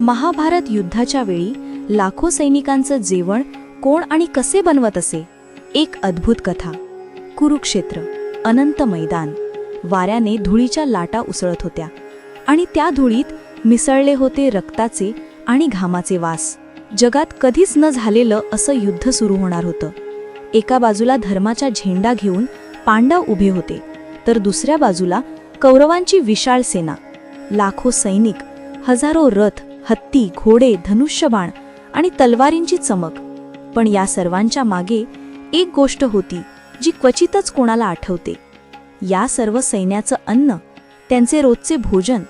महाभारत युद्धाच्या वेळी लाखो सैनिकांचं जेवण कोण आणि कसे बनवत असे? एक अद्भुत कथा. कुरुक्षेत्र अनंत मैदान. वाऱ्याने धुळीच्या लाटा उसळत होत्या आणि त्या धुळीत मिसळले होते रक्ताचे आणि घामाचे वास. जगात कधीच न झालेलं असं युद्ध सुरू होणार होतं. एका बाजूला धर्माचा झेंडा घेऊन पांडव उभे होते तर दुसऱ्या बाजूला कौरवांची विशाळ सेना. लाखो सैनिक हजारो रथ हत्ती घोडे धनुष्यबाण आणि तलवारींची चमक. पण या सर्वांच्या मागे एक गोष्ट होती जी क्वचितच कोणाला आठवते. या सर्व सैन्याचं अन्न त्यांचे रोजचे भोजन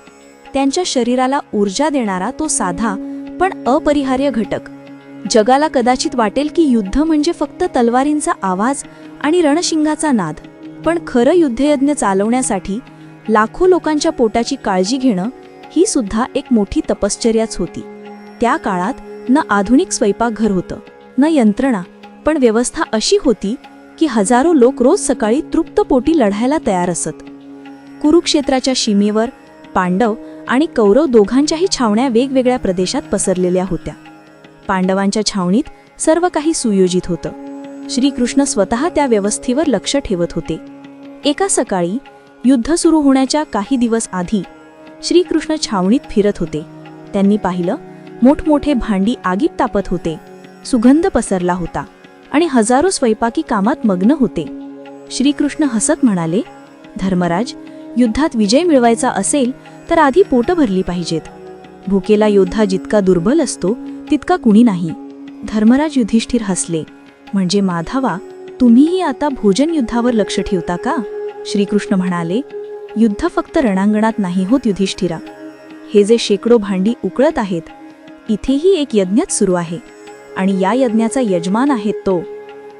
त्यांच्या शरीराला ऊर्जा देणारा तो साधा पण अपरिहार्य घटक. जगाला कदाचित वाटेल की युद्ध म्हणजे फक्त तलवारींचा आवाज आणि रणशिंगाचा नाद. पण खरं युद्धयज्ञ चालवण्यासाठी लाखो लोकांच्या पोटाची काळजी घेणं ही सुद्धा एक मोठी तपश्चर्याच होती. त्या काळात न आधुनिक स्वयंपाकघर होतं न यंत्रणा पण व्यवस्था अशी होती की हजारो लोक रोज सकाळी तृप्त पोटी लढायला तयार असत. कुरुक्षेत्राच्या सीमेवर पांडव आणि कौरव दोघांच्याही छावण्या वेगवेगळ्या प्रदेशात पसरलेल्या होत्या. पांडवांच्या छावणीत सर्व काही सुयोजित होतं. श्रीकृष्ण स्वतः त्या व्यवस्थेवर लक्ष ठेवत होते. एका सकाळी युद्ध सुरू होण्याच्या काही दिवस आधी श्रीकृष्ण छावणीत फिरत होते. त्यांनी पाहिलं मोठमोठे भांडी आगीत तापत होते. सुगंध पसरला होता आणि हजारो स्वयंपाकी कामात मग्न होते. श्रीकृष्ण हसत म्हणाले धर्मराज युद्धात विजय मिळवायचा असेल तर आधी पोटं भरली पाहिजेत. भुकेला योद्धा जितका दुर्बल असतो तितका कुणी नाही. धर्मराज युधिष्ठिर हसले म्हणजे माधावा तुम्हीही आता भोजन युद्धावर लक्ष ठेवता का? श्रीकृष्ण म्हणाले युद्ध फक्त रणांगणात नाही होत युधिष्ठिरा. हे जे शेकडो भांडी उकळत आहेत इथेही एक यज्ञच सुरू आहे आणि या यज्ञाचा यजमान आहे तो.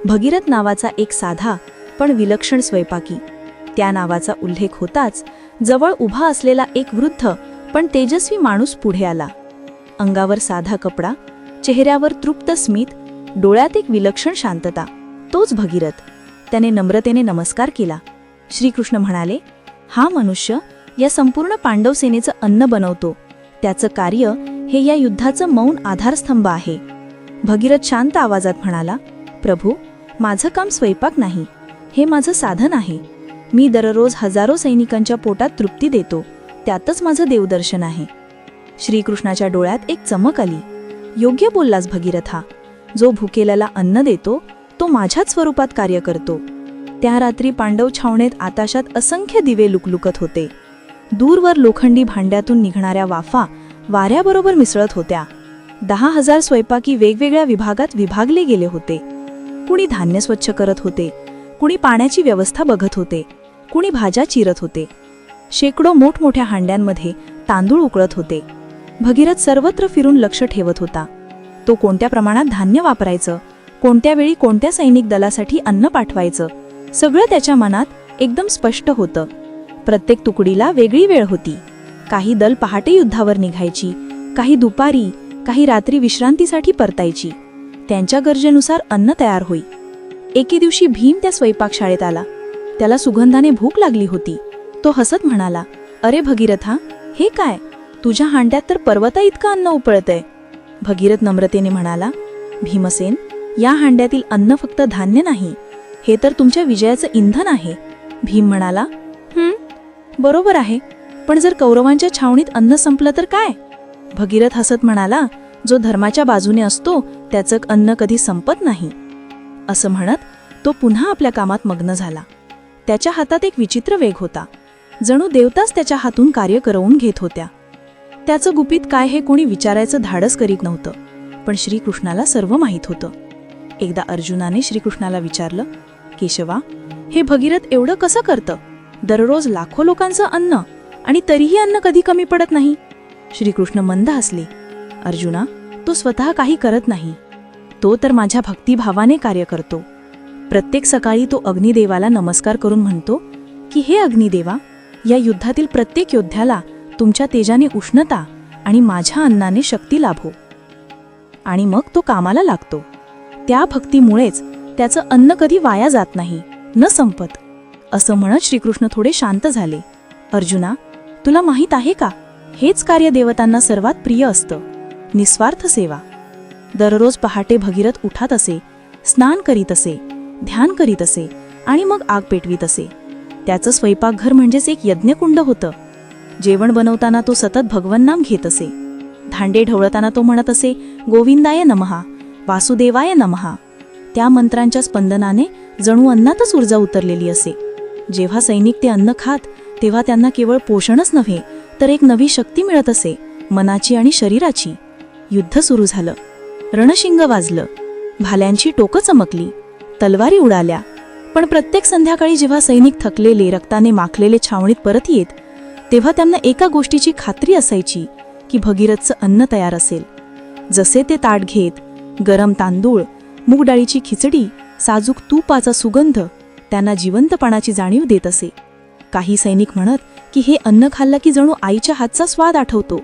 भगीरथ नावाचा एक साधा पण विलक्षण स्वयंपाकी. त्या नावाचा उल्लेख होताच जवळ उभा असलेला एक वृद्ध पण तेजस्वी माणूस पुढे आला. अंगावर साधा कपडा चेहऱ्यावर तृप्त स्मित डोळ्यात एक विलक्षण शांतता. तोच भगीरथ. त्याने नम्रतेने नमस्कार केला. श्रीकृष्ण म्हणाले हा मनुष्य या संपूर्ण पांडव सेनेचं अन्न बनवतो. त्याचं कार्य हे या युद्धाचं मौन आधारस्तंभ आहे. भगीरथ शांत आवाजात म्हणाला प्रभू माझं काम स्वयंपाक नाही. हे माझं साधन आहे. मी दररोज हजारो सैनिकांच्या पोटात तृप्ती देतो. त्यातच माझं देवदर्शन आहे. श्रीकृष्णाच्या डोळ्यात एक चमक आली. योग्य बोललास भगीरथा. जो भुकेल्याला अन्न देतो तो माझ्याच स्वरूपात कार्य करतो. त्या रात्री पांडव छावणीत आताशात असंख्य दिवे लुकलुकत होते. दूरवर लोखंडी भांड्यातून निघणाऱ्या वाफा वाऱ्याबरोबर मिसळत होत्या. दहा हजार स्वयंपाकी वेगवेगळ्या विभागात विभागले गेले होते. कुणी धान्य स्वच्छ करत होते. कुणी पाण्याची व्यवस्था बघत होते. कुणी भाज्या चिरत होते. शेकडो मोठमोठ्या हांड्यांमध्ये तांदूळ उकळत होते. भगीरथ सर्वत्र फिरून लक्ष ठेवत होता. तो कोणत्या प्रमाणात धान्य वापरायचं? कोणत्या वेळी कोणत्या सैनिक दलासाठी अन्न पाठवायचं? सगळं त्याच्या मनात एकदम स्पष्ट होतं. प्रत्येक तुकडीला वेगळी वेळ होती. काही दल पहाटे युद्धावर निघायची काही दुपारी काही रात्री विश्रांतीसाठी परतायची. त्यांच्या गरजेनुसार अन्न तयार होई. एके दिवशी भीम त्या स्वयंपाकशाळेत आला. त्याला सुगंधाने भूक लागली होती. तो हसत म्हणाला अरे भगीरथा हे काय? तुझ्या हांड्यात तर पर्वता इतकं अन्न उपळतंय. भगीरथ नम्रतेने म्हणाला भीमसेन या हांड्यातील अन्न फक्त धान्य नाही हे तर तुमच्या विजयाचं इंधन आहे. भीम म्हणाला बरोबर आहे. पण जर कौरवांच्या छावणीत अन्न संपलं तर काय? भगीरथ हसत म्हणाला जो धर्माच्या बाजूने असतो त्याचं अन्न कधी संपत नाही. असं म्हणत तो पुन्हा आपल्या कामात मग्न झाला. त्याच्या हातात एक विचित्र वेग होता. जणू देवताच त्याच्या हातून कार्य करवून घेत होत्या. त्याचं गुपित काय हे कोणी विचारायचं धाडस करीत नव्हतं पण श्रीकृष्णाला सर्व माहीत होतं. एकदा अर्जुनाने श्रीकृष्णाला विचारलं केशवा हे भगीरथ एवढं कसं करतं? दररोज लाखो लोकांचं अन्न आणि तरीही अन्न कधी कमी पडत नाही? श्रीकृष्ण मंद हसले. अर्जुना तो स्वतः काही करत नाही. तो तर माझ्या भक्तिभावाने कार्य करतो. प्रत्येक सकाळी तो अग्निदेवाला नमस्कार करून म्हणतो की हे अग्निदेवा या युद्धातील प्रत्येक योद्ध्याला तुमच्या तेजाने उष्णता आणि माझ्या अन्नाने शक्ती लाभो. आणि मग तो कामाला लागतो. त्या भक्तीमुळेच त्याचं अन्न कधी वाया जात नाही न संपत. असं म्हणत श्रीकृष्ण थोडे शांत झाले. अर्जुना तुला माहीत आहे का? हेच कार्य देवतांना सर्वात प्रिय असतं. निस्वार्थ सेवा. दररोज पहाटे भगीरथ उठात असे स्नान करीत असे ध्यान करीत असे आणि मग आग पेटवीत असे. त्याचं स्वयंपाकघर म्हणजेच एक यज्ञकुंड होतं. जेवण बनवताना तो सतत भगवन्नाम घेत असे. धांडे ढवळताना तो म्हणत असे गोविंदाय नमहा वासुदेवाय नमहा. त्या मंत्रांच्या स्पंदनाने जणू अन्नातच ऊर्जा उतरलेली असे. जेव्हा सैनिक ते अन्न खात तेव्हा त्यांना केवळ पोषणच नव्हे तर एक नवी शक्ती मिळत असे मनाची आणि शरीराची. युद्ध सुरू झालं. रणशिंग वाजलं. भाल्यांची टोकं चमकली. तलवारी उडाल्या. पण प्रत्येक संध्याकाळी जेव्हा सैनिक थकलेले रक्ताने माखलेले छावणीत परत येत तेव्हा त्यांना एका गोष्टीची खात्री असायची की भगीरथचं अन्न तयार असेल. जसे ते ताट घेत गरम तांदूळ मूग डाळीची खिचडी साजूक तुपाचा सुगंध त्यांना जिवंतपणाची जाणीव देत असे. काही सैनिक म्हणत की हे अन्न खाल्लं की जणू आईच्या हातचा स्वाद आठवतो.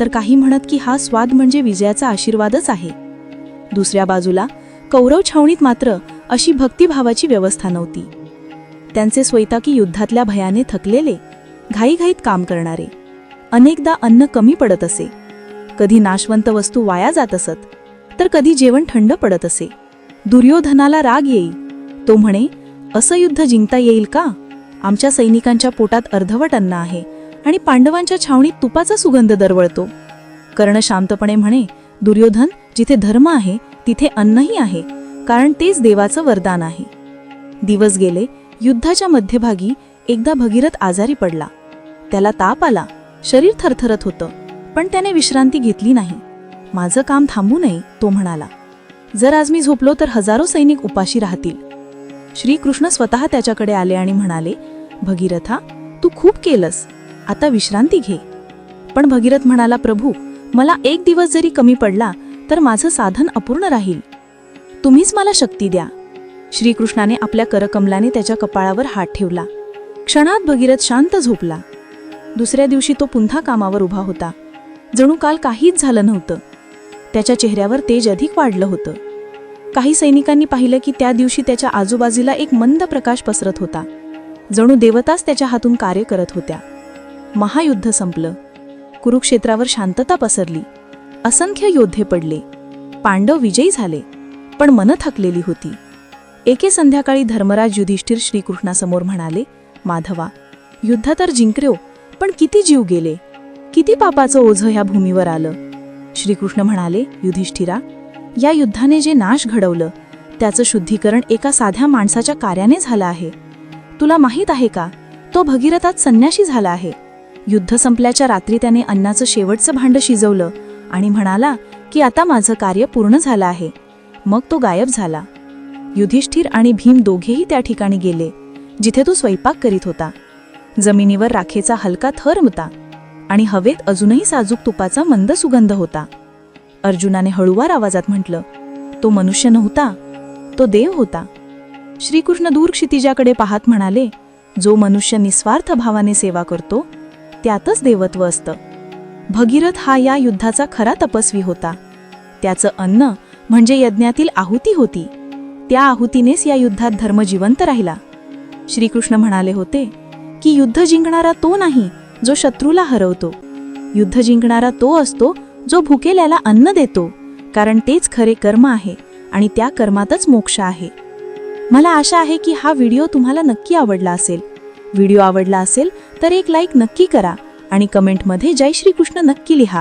तर काही म्हणत की हा स्वाद म्हणजे विजयाचा आशीर्वादच आहे. दुसऱ्या बाजूला कौरव छावणीत मात्र अशी भक्तिभावाची व्यवस्था नव्हती. त्यांचे स्वैताकी युद्धातल्या भयाने थकलेले घाईघाईत काम करणारे. अनेकदा अन्न कमी पडत असे. कधी नाशवंत वस्तू वाया जात असत तर कधी जेवण थंड पडत असे. दुर्योधनाला राग येईल तो म्हणे असं युद्ध जिंकता येईल का? आमच्या सैनिकांच्या पोटात अर्धवट अन्न आहे आणि पांडवांच्या छावणीत तुपाचा सुगंध दरवळतो. कर्ण शांतपणे म्हणे दुर्योधन जिथे धर्म आहे तिथे अन्नही आहे कारण तेच देवाचं वरदान आहे. दिवस गेले युद्धाच्या मध्यभागी एकदा भगीरथ आजारी पडला. त्याला ताप आला. शरीर थरथरत होतं पण त्याने विश्रांती घेतली नाही. माझं काम थांबू नये तो म्हणाला. जर आज मी झोपलो तर हजारो सैनिक उपाशी राहतील. श्रीकृष्ण स्वतः त्याच्याकडे आले आणि म्हणाले भगीरथा तू खूप केलंस. आता विश्रांती घे. पण भगीरथ म्हणाला प्रभू मला एक दिवस जरी कमी पडला तर माझं साधन अपूर्ण राहील. तुम्हीच मला शक्ती द्या. श्रीकृष्णाने आपल्या करकमलाने त्याच्या कपाळावर हात ठेवला. क्षणात भगीरथ शांत झोपला. दुसऱ्या दिवशी तो पुन्हा कामावर उभा होता. जणू काल काहीच झालं नव्हतं. त्याच्या चेहऱ्यावर तेज अधिक वाढलं होतं. काही सैनिकांनी पाहिलं की त्या दिवशी त्याच्या आजूबाजूला एक मंद प्रकाश पसरत होता. जणू देवताच त्याच्या हातून कार्य करत होत्या. महायुद्ध संपलं. कुरुक्षेत्रावर शांतता पसरली. असंख्य योद्धे पडले. पांडव विजयी झाले पण मन थकलेली होती. एके संध्याकाळी धर्मराज युधिष्ठिर श्रीकृष्णासमोर म्हणाले माधवा युद्ध तर जिंकऱ्यो पण किती जीव गेले? किती पापाचं ओझं ह्या भूमीवर आलं? श्रीकृष्ण म्हणाले युधिष्ठिरा या युद्धाने जे नाश घडवलं त्याचं शुद्धीकरण एका साध्या माणसाच्या कार्याने झालं आहे. तुला माहीत आहे का तो भगीरथात संन्याशी झाला आहे. युद्ध संपल्याच्या रात्री त्याने अन्नाचं शेवटचं भांड शिजवलं आणि म्हणाला की आता माझं कार्य पूर्ण झालं आहे. मग तो गायब झाला. युधिष्ठिर आणि भीम दोघेही त्या ठिकाणी गेले जिथे तो स्वयंपाक करीत होता. जमिनीवर राखेचा हलका थर होता. आणि हवेत अजूनही साजूक तुपाचा मंद सुगंध होता. अर्जुनाने हळुवार आवाजात म्हटलं तो मनुष्य नव्हता तो देव होता. श्रीकृष्ण दूर क्षितिजाकडे पाहत म्हणाले जो मनुष्य निस्वार्थ भावाने सेवा करतो त्यातच देवत्व असतं. भगीरथ हा या युद्धाचा खरा तपस्वी होता. त्याचं अन्न म्हणजे यज्ञातील आहुती होती. त्या आहुतीनेच या युद्धात धर्म जिवंत राहिला. श्रीकृष्ण म्हणाले होते की युद्ध जिंकणारा तो नाही जो शत्रूला हरवतो. युद्ध जिंकणारा तो असतो जो भुकेल्याला अन्न देतो. कारण तेच खरे कर्म आहे आणि त्या कर्मातच मोक्ष आहे. मला आशा आहे की हा व्हिडिओ तुम्हाला नक्की आवडला असेल. व्हिडिओ आवडला असेल तर एक लाईक नक्की करा आणि कमेंटमध्ये जय श्रीकृष्ण नक्की लिहा.